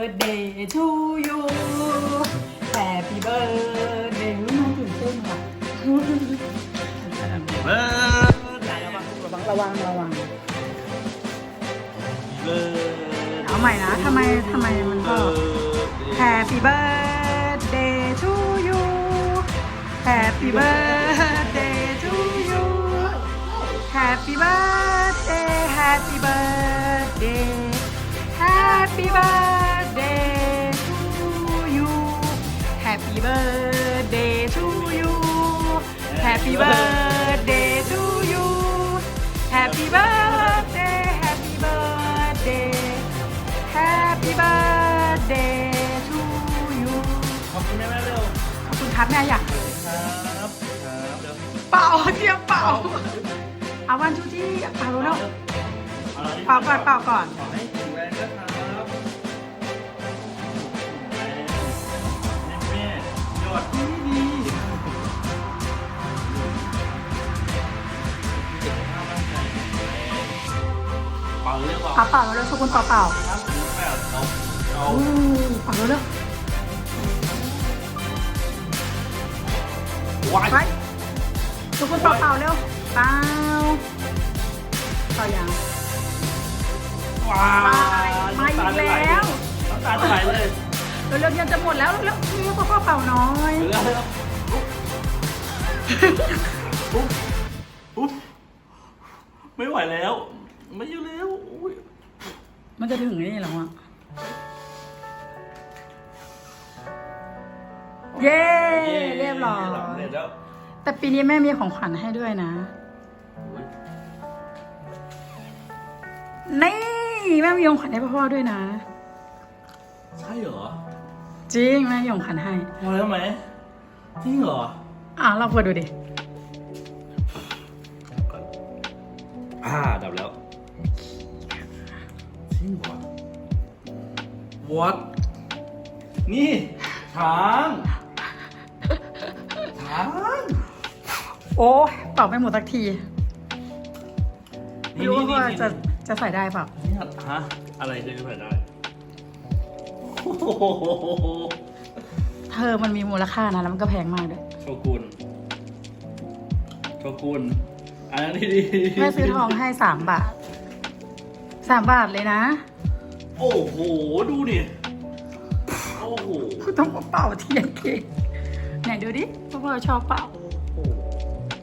birthday to you Happy birthday น้องตื่นเต้นว่ะเบิร์ดระวังระวังระวังเบิร์ดเอาใหม่นะทำไมทำไมมันก็ Happy birthday to you Happy birthday to you Happy birthday Happy birthday Happy birthday Happy birthday to you Happy birthday Happy birthday Happy birthday to you ขอบคุณแม่แม่เร็วขอบคุณครับแม่อยากครับครับเร็วเป่าเทียมเป่าเอาวันชูที่เป่าแล้วเอาละเป่าก่อนเป่าก่อน ขอให้ เป่าเรียกว่าเอาเป่าแล้วทุกคนเป่าเป่าครับแบบเอาเอาอู้เป่าแล้วเร็ววายไปทุกคนเป่าเป่าเร็วเป่าเป่ายังว้ามาอีกแล้วน้ำตาจะไหลเลยเร็วเร็วๆยังจะหมดแล้วเร็วๆนี่พ่อพ่อเป่าน้อยเร็วเร็วปุ๊บปุ๊บไม่ไหวแล้ว ไม่อยู่แล้วอุ้ยมันจะถึงนี่แล้วอะ เย้เรียบร้อยเรียบแล้วแต่ปีนี้แม่มีของขวัญให้ด้วยนะ อุ๊ยนี่แม่มีของขวัญให้พ่อด้วยนะ ใช่เหรอจริงแม่มีของขวัญให้ มาแล้วไหมจริงเหรออะเราเปิดดูดิ ก่อนอ่าดับแล้ว what นี่ช้างช้างโอ้ยเป่าไม่หมดสักทีไม่นี่รู้นี่ว่านี่จะจะใส่ได้เปล่านี่ฮะอะไรจะใส่ได้โอ้โหเธอมันมีมูลค่านะแล้วมันก็แพงมากด้วยโชกุนโชกุนอันนั้นดีดีแม่ซื้อทองให้สามบาทสามบาทเลยนะ โอ้โห ดูดิ โอ้โห ต้องมาเป่าเทียนเค้กไหนดูดิพ่อพ่อชอบเป่า โอ้โห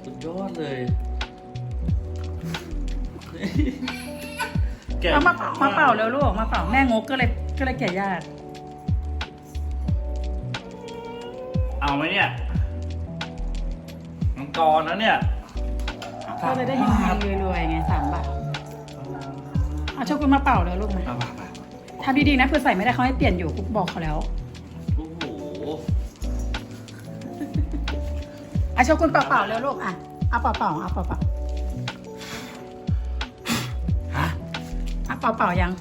สุดยอดเลย แกะเอามาเป่ามาเป่าแล้วลูกมาเป่าแม่งกก็เลยก็เลยแก่ยากเอาไหมเนี่ยมังกรนะเนี่ย ก็เลยได้เห็นรวยๆไงสามบาทเอาโชกุนมาเป่าแล้วลูกนะเอาไปไป ทำดีๆนะเพื่อใส่ไม่ได้เขาให้เปลี่ยนอยู่กุ๊กบอกเขาแล้วโอ้โหอาโชกุนเป่าๆแล้วลูกอะเอาเป่าๆเอาเป่าฮะๆเอาเป่าๆยัง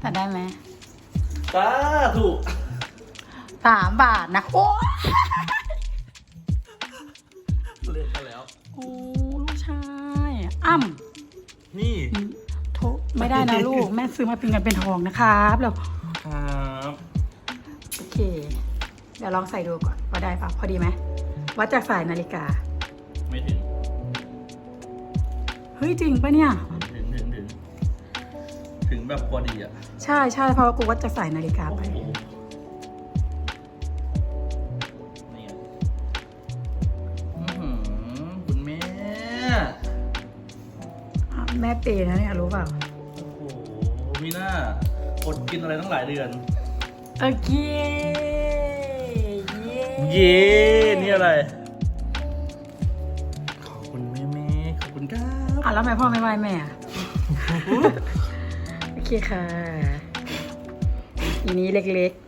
แต่ได้ไหมสาธุสามบาทนะโอ้เล่นกันแล้ว โอ้ลูกชาย อ้ำ นี่โทไม่ได้นะลูก แม่ซื้อมาเป็นเงินเป็นทองนะครับแล้วครับโอเค เดี๋ยวลองใส่ดูก่อนว่าได้ปะพอดีไหมวัดจากสายนาฬิกา ไม่ถึงเฮ้ยจริงปะเนี่ย ถึงถึงถึงถึงแบบพอดีอะ ใช่ใช่เพราะว่ากูวัดจากสายนาฬิกาโอ้ไปโห แม่เปย์นะเนี่ยรู้เปล่าโอ้โหมีหน้าอดกินอะไรตั้งหลายเดือน โอเคเย้เย้นี่อะไร ขอบคุณแม่แม่ขอบคุณครับอะแล้วทำไมพ่อไม่ไหว้แม่อะโอเคค่ะทีนี้เล็กๆ